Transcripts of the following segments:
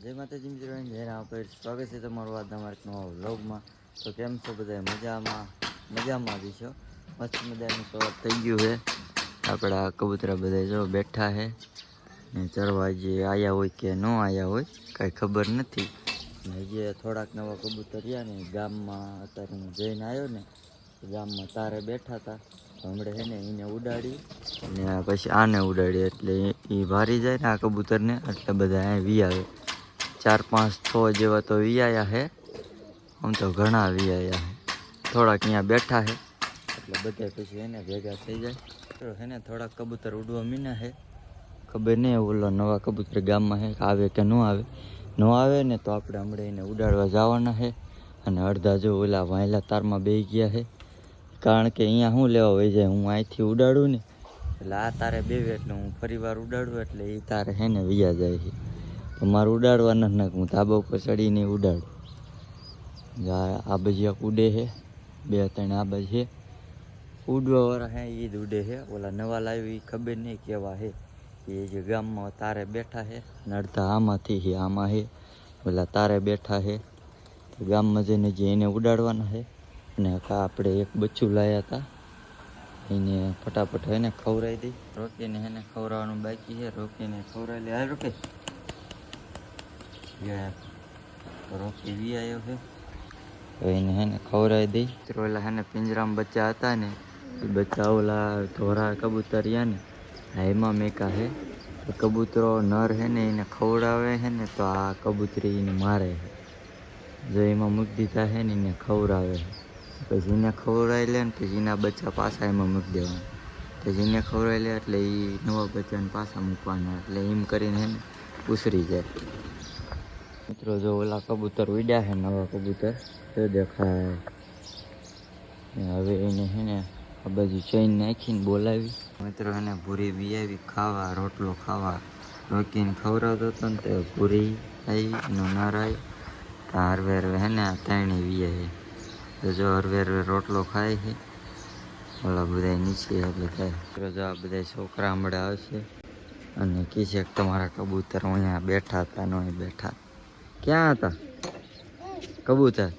જય માતાજી મિત્રો જય આપણે સ્વાગત છે તમારું આ તમારા નવા વ્લોગમાં. તો કેમ છો બધા મજામાં? મજામાં જ છો? મસ્ત મજાનું સ્વાગત થઈ ગયું છે. આપણા કબૂતરા બધા જો બેઠા છે. ને ચરવા જે આવ્યા હોય કે ન આવ્યા હોય, કાંઈ ખબર નથી. ને જે થોડાક નવા કબૂતર રહ્યા ને, ગામમાં અત્યારે હું જઈને આવ્યો ને ગામમાં તારે બેઠા હતા હમણાં છે ને એને ઉડાડી, ને પછી આને ઉડાડી, એટલે એ ભારી જાય ને આ કબૂતરને, એટલે બધા અહીં વી આવે. ચાર પાંચ છ જેવા તો વિયાયા હે. આમ તો ઘણા વિયાયા હે. થોડાક અહીંયા બેઠા હે. એટલે બધા પછી એને ભેગા થઈ જાય. છે ને થોડાક કબૂતર ઉડવા મીના હે. ખબર નહીં ઓલો નવા કબૂતર ગામમાં હે આવે કે ન આવે. ન આવે ને તો આપણે હમણાં એને ઉડાડવા જવાના છે અને અડધા જો ઓલા વાયલા તારમાં બે ગયા હે. કારણ કે અહીંયા શું લેવા હોય જાય? હું અહીંથી ઉડાડું ને. એટલે આ તારે બેવે એટલે હું ફરી વાર ઉડાડું એટલે એ તારે હે ને વિયા જાય છે મારે ઉડાડવા ન નાખ હું ધાબા ઉપર ચડીને ઉડાડું. આ આ બાજુ એક ઉડે છે. બે, ત્રણ આ બાજુ છે. ઉડવા વાળા હે જ ઉડે છે. ઓલા નવા લાવી એ ખબર નહીં કેવા છે. એ જે ગામમાં તારે બેઠા છે ને અડધા આમાંથી છે, આમાં છે. ઓલા તારે બેઠા છે. ગામમાં જઈને જે એને ઉડાડવાના છે, અને આપણે એક બચ્ચું લાવ્યા હતા એને ફટાફટ એને ખવડાવી દઈ. રોકીને એને ખવડાવવાનું બાકી છે. રોકીને ખવડાવી લે. રોકે. રોકી આવ્યો છે તો એને હેને ખવડાવી દઈ. તો ઓલા હેને પિંજરામાં બચ્ચા હતા ને એ બચ્ચા ઓલા ધોરા કબૂતર રહ્યા ને હા એમાં મેકા હે. તો કબૂતરો નર હે ને એને ખવડાવે છે ને તો આ કબૂતરી એને મારે છે જો એમાં મૂકી દીધા છે ને એને ખવડાવે પછી એને ખવડાવી લે ને પછી એના બચ્ચા પાછા એમાં મૂકી દેવાના. પછી એને ખવડાવી લે એટલે એ નવા બચ્ચાને પાછા મૂકવાના એટલે એમ કરીને હે ને ઉસરી જાય. મિત્રો, જો ઓલા કબૂતર ઉડ્યા છે, નવા કબૂતર, તો દેખાય. હવે એને છે ને આ બાજુ ચૈન નાખીને બોલાવી. મિત્રો, એને ભૂરી બિયાવી, ખાવા, રોટલો ખાવા રોકીને ખવડાવતો હતો ને તે ભૂરી આવી એનો નરાય હરવે હરવે હે ને આ ત્રણેય વીએ તો જો હરવે હરવે રોટલો ખાય છે. ઓલા બધા નીચે એટલે થાય જો આ બધા છોકરા હમણાં આવશે અને કહે કે તમારા કબૂતર અહીંયા બેઠા હતા ને બેઠા. ક્યાં હતા? કબૂતર.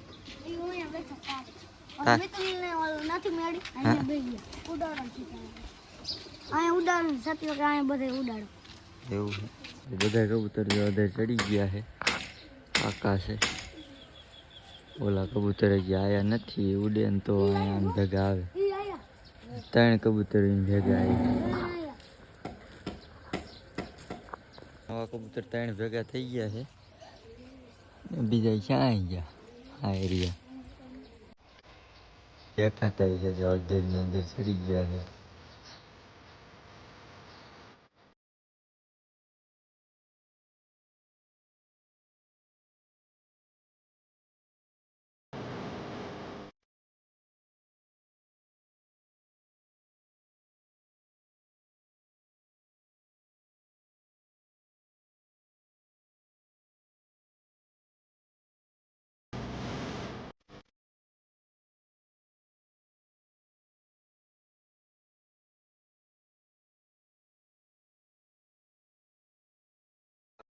એવું બધા કબૂતર જો ચડી ગયા છે. આકાશે ઓલા કબૂતર હજી આયા નથી, ઉડે તો અહીંયા ભેગા આવે. ત્રણ કબૂતર ભેગા આવી નવા કબૂતર ત્રણ ભેગા થઈ ગયા છે. બીજા ક્યાં આવી ગયા આ એરિયા દેખાતા છે જે અડધેની અંદર ચડી ગયા છે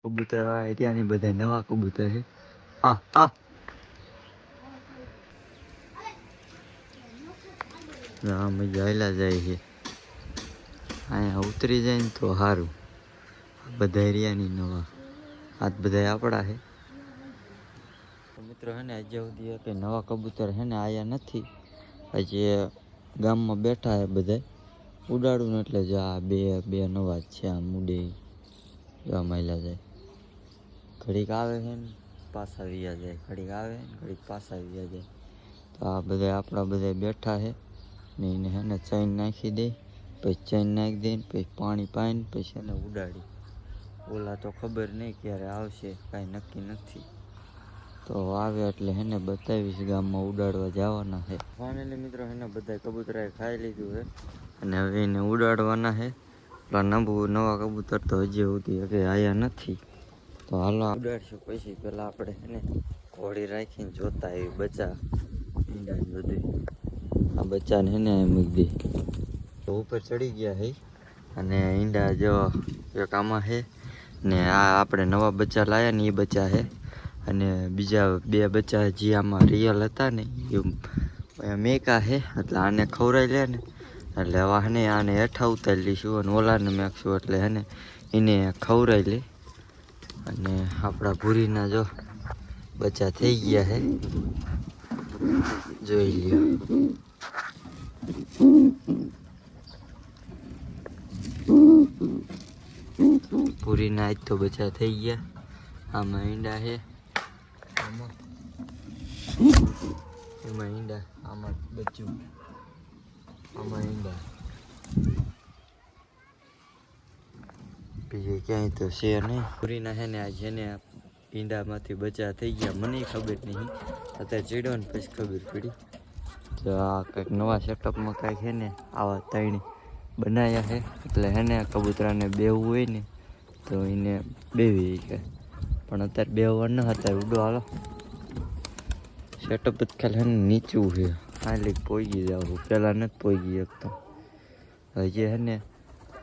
કબૂતર આ એરિયાની બધા નવા કબૂતર છે. આ આ. મજા આયલા જાય છે. અહીંયા ઉતરી જાય ને તો સારું બધા એરિયાની નવા. આ બધા આપણા છે. મિત્રો હે ને હજી સુધી કે નવા કબૂતર હે ને આયા નથી. હજી ગામમાં બેઠા છે બધા ઉડાડું ને એટલે જ આ બે બે નવા જ છે આમ ઉડે જોવા મળ્યા જાય ઘડીક આવે છે ને, પાછા વ્યા જાય ઘડીક આવે ને, ઘડીક પાછા વ્યા જાય તો આ બધા આપણા બધા બેઠા છે ને એને એને ચૈન નાખી દે, પછી ચૈન નાખી દે પછી પાણી પાઈને પછી એને ઉડાડી. ઓલા તો ખબર નહીં ક્યારે આવશે, કાંઈ નક્કી નથી. તો આવે એટલે હેને બતાવીશ ગામમાં ઉડાડવા જવાના છે. ફાઇનલી મિત્રો હેને બધા કબૂતરાએ ખાઈ લીધું છે અને હવે એને ઉડાડવાના છે. પેલા નવું નવા કબૂતર તો હજી સુધી હવે આવ્યા નથી. તો હાલો. ઉડાડશું પછી પેલા આપણે હેને ઘોડી રાખીને જોતા એવી બચ્ચા ઈંડા બધું. આ બચ્ચાને અહીં મૂકી દે. ઉપર ચડી ગયા હે. અને ઈંડા જો એક આમાં છે ને આ આપણે નવા બચ્ચા લાયા ને એ બચ્ચા છે અને બીજા બે બચ્ચા જે આમાં રિયલ હતા ને એ મેકા છે એટલે આને ખવડાવી લે ને. એટલે વાહને આને હેઠા ઉતારી લઈશું અને ઓલાને મેકશું. એટલે એને એને ખવરાઈ લે. અને આપણા ભૂરીના જો બચ્ચા થઈ ગયા છે. જોઈ લ્યો. ભૂરીના આજ તો બચ્ચા થઈ ગયા. આમાં ઈંડા છે. એમાં ઈંડા. આમાં બચ્ચું. આમાં ઈંડા. બીજે ક્યાંય તો છે નહીં. પૂરીના છે ને આ છે ને ઈંડામાંથી બચા થઈ ગયા, મને ખબર નહીં. અત્યારે ચીડ્યો ને પછી ખબર પડી. તો આ કંઈક નવા સેટઅપમાં કાંઈક છે ને આવા ત્રણ બનાવ્યા છે એટલે હે ને કબૂતરાને બેવું હોય ને તો એને બેવી કે પણ અત્યારે બેવવા ન હતા ઉડો હાલો. સેટઅપ જ ખાલી હે નીચું છે. ખાલી ગઈ જાવ પહેલાં નથી પોઈ ગઈ એક શકતો હજી હે ને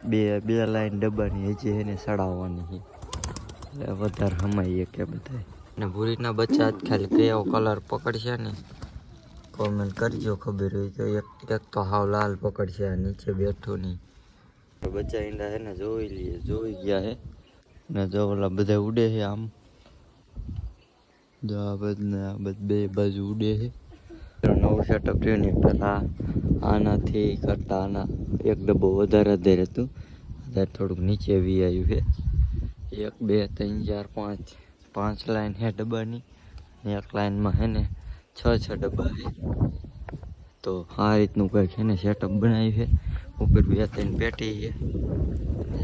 બે બે લાઈન ડબ્બાની હજી એને સડાવવાની છે. એટલે વધારે હમાઈએ કે બધા ને ભૂરીના બચ્ચા ખાલી કયો કલર પકડશે ને? કોમેન્ટ કરજો ખબર હોય તો એક એક તો હાવ લાલ પકડશે આ નીચે બેઠું નહીં. બચ્ચા ઈંડા છે ને જોઈ લઈએ જોઈ ગયા છે. ને જો ઓલા બધા ઉડે છે આમ. જો આ બધ બે બાજુ ઉડે છે. નવું સેટઅપ થયું ને પહેલાં આનાથી કરતાં આના એક ડબ્બો વધારે વધારે હતું અત્યારે થોડુંક નીચે વી આવ્યું છે. એક, બે, ત્રણ, ચાર, પાંચ. પાંચ લાઈન છે ડબ્બાની. એક લાઈનમાં છે ને છ છ ડબ્બા છે. તો આ રીતનું કંઈક છે ને સેટઅપ બનાવ્યું છે. ઉપર બે, ત્રણ પેટી છે.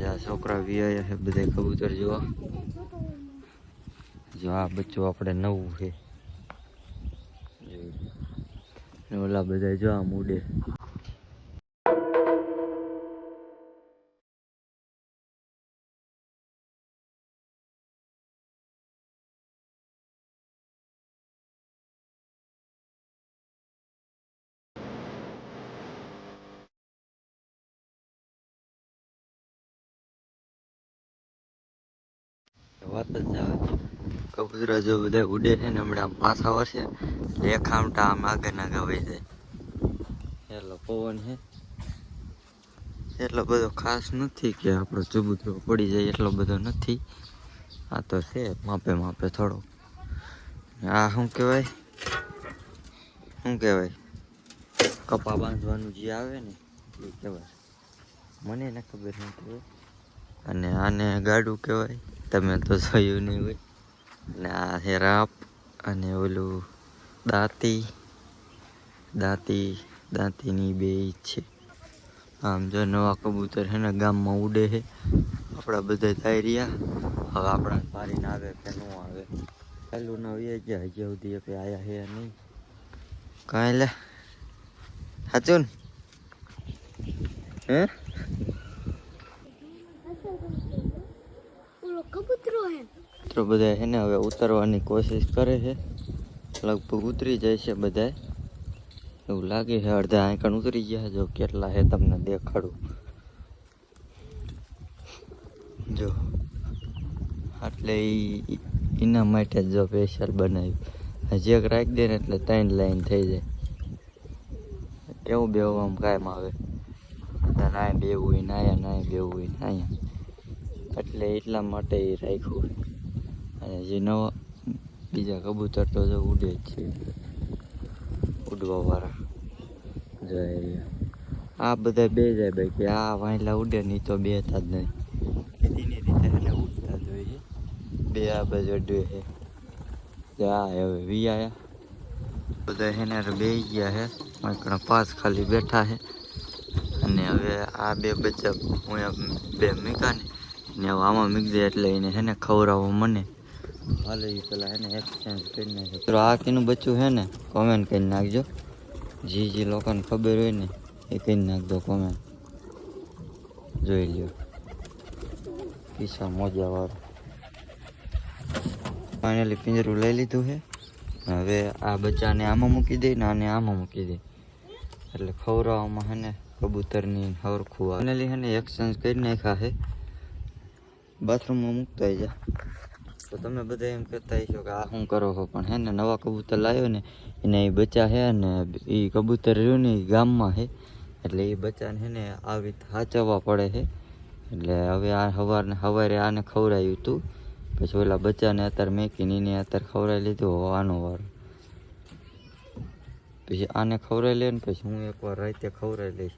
આ છોકરા વિયા છે બધા કબૂતર જોવા. જો આ બચ્ચું આપણે નવું છે જોઈ લો. ને ઓલા બધા જો આમ ઉડે વાત જ આવે કબૂતરા જો બધા ઉડે છે ને હમણાં પાછા વળશે એટલે એક આમટા આમ આગળ ના ગવાઈ જાય. એટલો પવન છે એટલો બધો ખાસ નથી કે આપણો ચબૂતરો પડી જાય એટલો બધો નથી. આ તો છે માપે માપે થોડો. આ શું કહેવાય? શું કહેવાય? કપા બાંધવાનું જે આવે ને એ કહેવાય. મને ને ખબર નથી. અને આને ગાડું કહેવાય? તમે તો જોયું નહીં હોય. અને આ છે રાપ અને ઓલું દાંતી દાંતી દાંતીની બે છે આમ જો નવા કબૂતર છે ને ગામમાં ઉડે છે આપણા બધા થઈ રહ્યા હવે આપણા પારીને આવે કે ન આવે પહેલું નવી ગયા હજી સુધી કે આયા છે નહીં કાંઈ લે સાચું ને હે કબૂતરો હે તો બધા એને હવે ઉતરવાની કોશિશ કરે છે. લગભગ ઉતરી જાય છે બધા એવું લાગે છે અડધા આંકણ ઉતરી ગયા જો કેટલા છે તમને દેખાડું. જો. એટલે એના માટે જ સ્પેશિયલ બનાવ્યું. હજી એક રાખી દે ને એટલે ત્રણ લાઈન થઈ જાય. એવું બેવું આમ કાયમ આવે? નાય બેવું નાયા નાય બેવું નાયા એટલે એટલા માટે એ રાખ્યું. અને જે નવા બીજા કબૂતર તો જો ઉડે જ છે. ઉડવાવાળા વાળા. જય આ બધા બે જાય બાકી આ વાંયલા ઉડે નહીં તો બે હતા જ નહીં રીતે ઉડતા જ છે. બે આ બાજુ અડવે છે જે આ હવે વી આયા. બધા એને બે ગયા છે મારા પાંચ ખાલી બેઠા છે અને હવે આ બે બચ્ચા હું બે મીકાને ને આમાં મીક દે એટલે એને હે ને મને. હાલે એ પેલા હે ને એક્સચેન્જ કરી નાખે. તો આ કીનું બચ્ચું હે ને કોમેન્ટ કરી નાખજો. જે જે લોકોને ખબર હોય ને, એ કરી નાખજો કોમેન્ટ જોઈ લ્યો. કિસ્સા મોજા વાળો ફાઇનલી પિંજરું લઈ લીધું છે. હવે આ બચ્ચાને આમાં મૂકી દે ને આને આમાં મૂકી દે. એટલે ખવડાવવામાં હે ને કબૂતરની હરખું ફાઇનલી હે ને એક્સચેન્જ કરી નાખ્યા છે. બાથરૂમમાં મૂકતા જા તો તમે બધા એમ કહેતા હશો કે આ શું કરો છો? પણ હે ને નવા કબૂતર લાવ્યો ને, એને એ બચ્ચા છે ને એ કબૂતર રહ્યું ને એ ગામમાં છે. એટલે એ બચ્ચાને છે ને આવી રીતે સાચવવા પડે છે. એટલે હવે આ સવારને સવારે આને ખવડાવ્યું હતું પછી ઓલા બચ્ચાને અત્યારે મેકીને એને અત્યારે ખવડાવી લીધું હો આનો વારો. પછી આને ખવડાવી લે ને પછી હું એકવાર રાતે ખવડાવી લઈશ.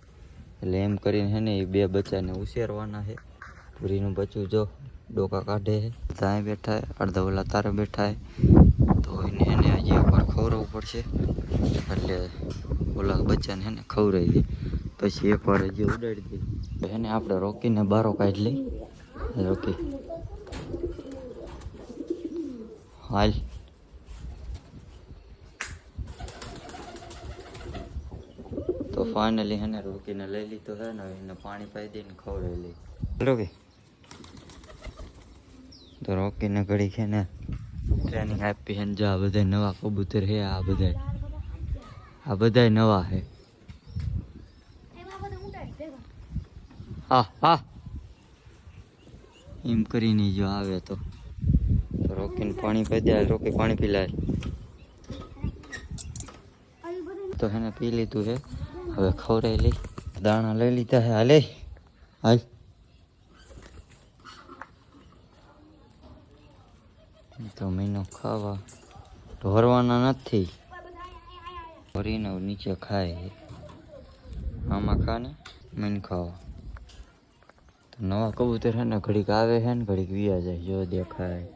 એટલે એમ કરીને છે ને એ બે બચ્ચાને ઉછેરવાના છે. પૂરીનું બચ્ચું જો. ડોકા કાઢે, ત્યાં બેઠા અડધા ઓલા તારે બેઠા તો એને એને હજી એકવાર ખવડાવવું પડશે. એટલે ઓલા બચ્ચાને એને ખવડાવી દે પછી એકવાર હજી ઉડાડી દે એને આપણે રોકીને બારો કાઢી લઈ રોકી. હાલ. તો ફાઇનલી એને રોકીને લઈ લીધો હે ને એને પાણી પાઈ દઈને ખવડાવી લઈ રોકી તો રોકીને ઘડી છે ને ટ્રેનિંગ આપી છે જો આ બધા નવા કબૂતર છે આ બધા આ બધા નવા દેવા હા હા. એમ કરીને જો આવે તો. રોકીને પાણી પી દે, રોકી પાણી પી લાય આવી બધું તો એને પી લીધું છે હવે ખવડાવી લઈ. દાણા લઈ લીધા હે, હાલે. હાલ. તો મહિનો ખાવા. ઢોરવાના નથી. ભરીને નીચે ખાય. આમાં ખાને ને ખાવા. તો નવા કબૂતર છે ને, ઘડીક આવે છે ને, ઘડીક વિયા જાય, જો દેખાય.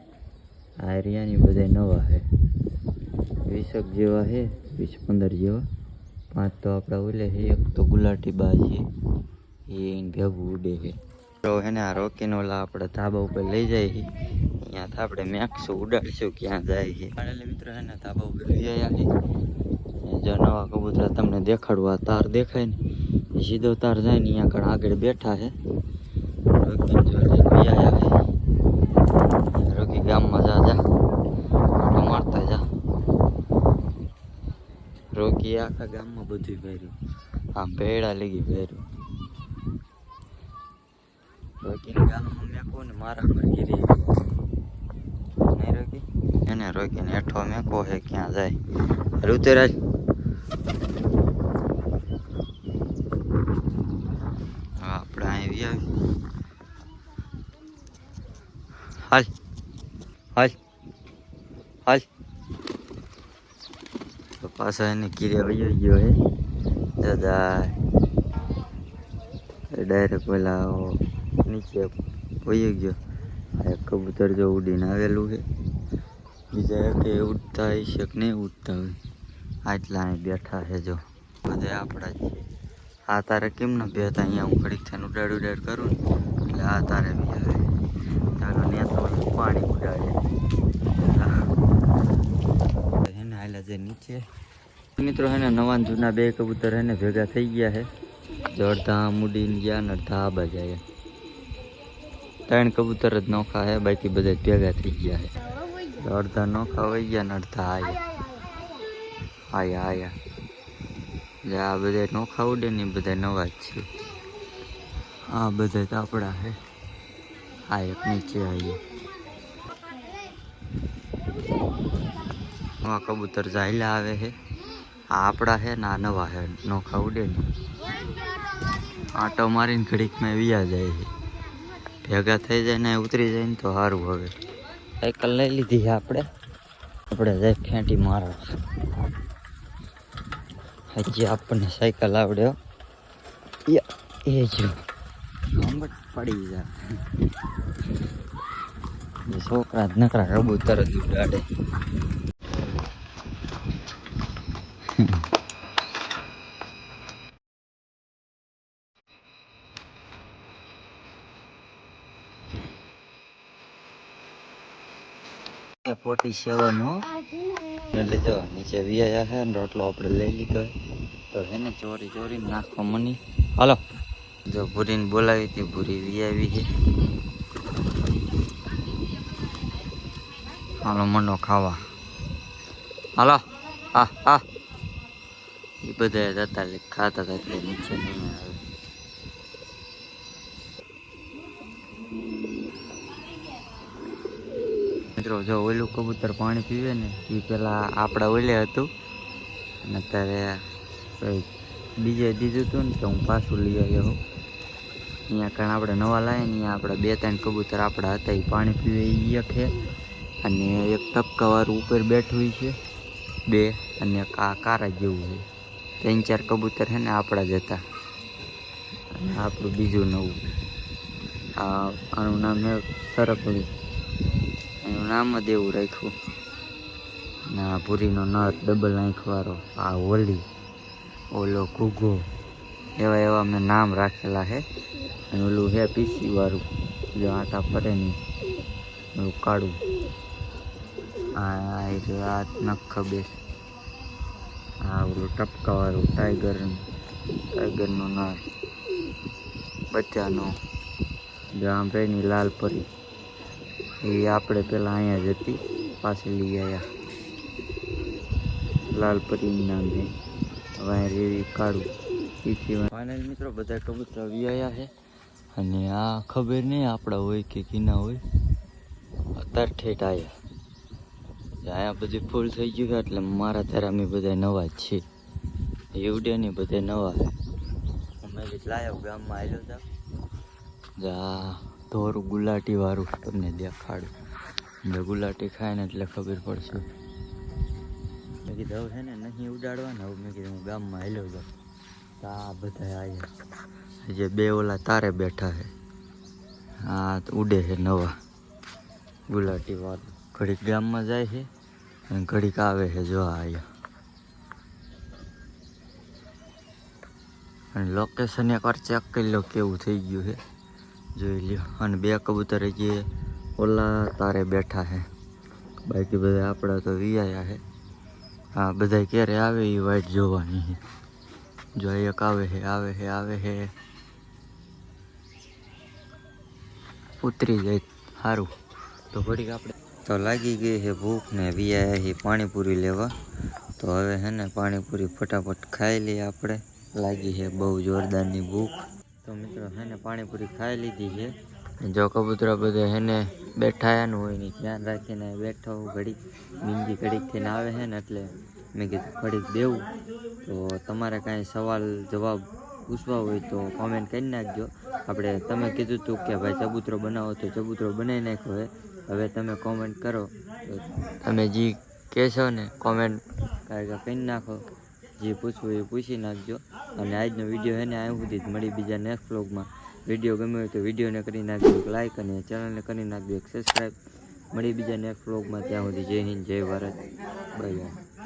આ એરિયાની બધા નવા છે વીસક જેવા છે વીસ પંદર જેવા. પાંચ તો આપણા ઓલે છે એક તો ગુલાટી બા છે. એ ભેગું ઉડે છે તો એને આ રોકીને ઓલા આપણે ધાબા ઉપર લઈ જાય છે અહીંયાથી આપણે મેક્સું ઉડાડીશું ક્યાં જાય છે. એટલે મિત્રો હે ને ધાબા ઉપર લઈ આવ્યા છે. એ જો નવા કબૂતર તમને દેખાડું આ તાર દેખાય ને એ સીધો તાર જાય ને અહીંયા આગળ આગળ બેઠા છે. રોકીને જો લઈને લઈ આવ્યા છે. રોકી ગામમાં જા જા. આટો મારતા જા. રોકી આખા ગામમાં બધું પહેર્યું આમ ભેડા લગી પહેર્યું રોકીને ગામમાં મેકો ને મારા મરકી રહી નહીં રોકી એને રોકીને હેઠો મેકો હે ક્યાં જાય? ઋતુરાજ હા, આપણે અહીં આવી હાલ. હાલ. હાલ. તો પાછો એને કીરે વયો ગયો હે. દાદા. ડાયરેક્ટ પેલા ઓ નીચે વયો ગયો. આ એક કબૂતર જો ઉડીને આવેલું છે બીજા કે ઉઠતા હશે કે નહીં ઉઠતા હોય? આટલા અહીં બેઠા છે જો. બધા આપણા જ આ તારે કેમ ન બેતા અહીંયા હું ઘડીક થઈને ઉડાડ ઉડાડ કરું એટલે આ તારે બી આવે ચાલો ને તો પાણી ઉડાડે. એને હાલ્યા જે નીચે. મિત્રો હે ને નવા જૂના બે કબૂતર હે ને ભેગા થઈ ગયા છે જો અડધા આમ ઉડીને ગયા ને અડધા આ બાજુ ત્રણ કબૂતર જ નોખા હે, બાકી બધા ભેગા થઈ ગયા તો અડધા ન વહી ગયા ને અડધા આયા. આયા આયા. એટલે આ બધા નોખા ઉડે ને બધા નવા જ છે. આ બધા તો આપણા છે આ એક નીચે આવીએ આ કબૂતર જાયલા આવે છે આ આપણા છે ને આ નવા છે નોખા ખાવડે ને. આટો મારીને ઘડીકમાં વિયા જાય છે ભેગા થઈ જાય ને ઉતરી જાય ને તો સારું હવે. સાયકલ લઈ લીધી આપણે. આપણે જઈ ફેંટી મારવા. હજી આપણને સાયકલ આવડે હો. એ જો. આંબટ પડી જાય. છોકરા જ નકરા કબૂતર જ ઉડાડે. પોટી સેવન. હો એટલે જો નીચે વિયા છે ને રોટલો આપણે લઈ લીધો. તો એને ચોરી ચોરી નાખવા મની. હાલો. જો ભૂરીને બોલાવી હતી, ભૂરી વિયાવી છે હાલો મનો ખાવા. હાલો. હા હા. એ બધા એટલે ખાતા હતા એટલે નીચે નહીં આવે. મિત્રો, જો ઓલું કબૂતર પાણી પીવે ને એ પેલા આપણા ઓલે હતું. અને અત્યારે બીજે દીધું હતું ને તો હું પાછું લઈ આવ્યો હું. અહીંયા કારણ આપણે નવા લાવીએ ને, અહીંયા આપણે બે ત્રણ કબૂતર આપણા હતા એ પાણી પીવે એ એક છે અને એક ટપકાવાળું ઉપર બેઠું છે, બે, અને એક આ કારા જેવું છે. ત્રણ ચાર કબૂતર છે ને આપણા જ હતા. અને આપણું બીજું નવું. આનું નામ છે સરકલી. એનું નામ જ એવું રાખ્યું. ને આ ભૂરીનો નર ડબલ આંખવાળો, આ હોલી ઓલો ઘૂઘો, એવા એવા મેં નામ રાખેલા છે અને ઓલું હે પીસી વાળું જો આટા ફરે નહીં, ઓલું કાળું. આ આ નખ બે આ ઓલું ટપકાવાળું ટાઈગર ટાઈગરનો નર બચ્ચાનો. જો આમ રેની લાલ પરી. એ આપણે પેલા અહીંયા જ હતી પાછી લઈ આવ્યા લાલપરી નામે. હવે રેવી કાળું પીછી ફાઇનલ મિત્રો બધા કબૂતરા આવ્યા છે. અને આ ખબર નહીં આપણા હોય કે કીના હોય. અત્યારે ઠેઠ આવ્યા અહીંયા બધી ફૂલ થઈ ગયું એટલે મારા તારા અમે બધા નવા જ છે એવડે ને બધા નવા. અમે લાયો ગામમાં આવ્યો હતા જા. ધોરું ગુલાટી વાળું તમને દેખાડું. એટલે ગુલાટી ખાય ને એટલે ખબર પડશે. મેં કીધું, હવે છે ને, નહીં ઉડાડવાના. હવે મેં કીધું, હું ગામમાં હેલો જાઉં. તો આ બધા આવ્યા જે બે ઓલા તારે બેઠા છે તો ઉડે છે નવા. ગુલાટી વાળું ઘડીક ગામમાં જાય છે અને ઘડીક આવે છે જો આ અહીંયા અને લોકેશન એકવાર ચેક કરી લો કેવું થઈ ગયું છે. જોઈ લ્યો. અને બે કબૂતર જે ઓલા તારે બેઠા છે બાકી બધા આપણા તો વિયા છે હા બધા ક્યારે આવે એ વાઈટ જોવાની છે જો એક આવે છે આવે છે આવે છે ઉતરી જાય. સારું તો ઘડીક આપણે તો લાગી ગઈ છે ભૂખ ને વિયા છે પાણીપુરી લેવા. તો હવે છે ને પાણીપુરી ફટાફટ ખાઈ લઈએ આપણે. લાગી છે બહુ જોરદારની ભૂખ. તો મિત્રો હેને પાણીપુરી ખાઈ લીધી છે. જો કબૂતરા બધા હેને બેઠાયાનું હોય ને ધ્યાન રાખીને બેઠો ઘડીક બિંદી ઘડીક થઈને આવે છે ને એટલે મેં કીધું ઘડીક દેવું. તો તમારે કાંઈ સવાલ, જવાબ પૂછવા હોય તો કોમેન્ટ કરી નાખજો. આપણે તમે કીધું હતું કે ભાઈ ચબૂતરો બનાવો તો ચબૂતરો બનાવી નાખ્યો હવે હવે તમે કોમેન્ટ કરો. તમે જે કહેશો ને કોમેન્ટ કરી નાખો. જે પૂછવું એ પૂછી નાખજો. અને આજનો વીડિયો છે ને અહીં સુધી જ મળી. બીજા નેક્સ્ટ બ્લોગમાં વીડિયો ગમ્યો હોય તો વિડીયોને કરી નાખજો એક લાઇક અને ચેનલને કરી નાખજો એક સબસ્ક્રાઈબ મળી બીજા નેક્સ્ટ બ્લોગમાં ત્યાં સુધી જય હિન્દ, જય ભારત. બાય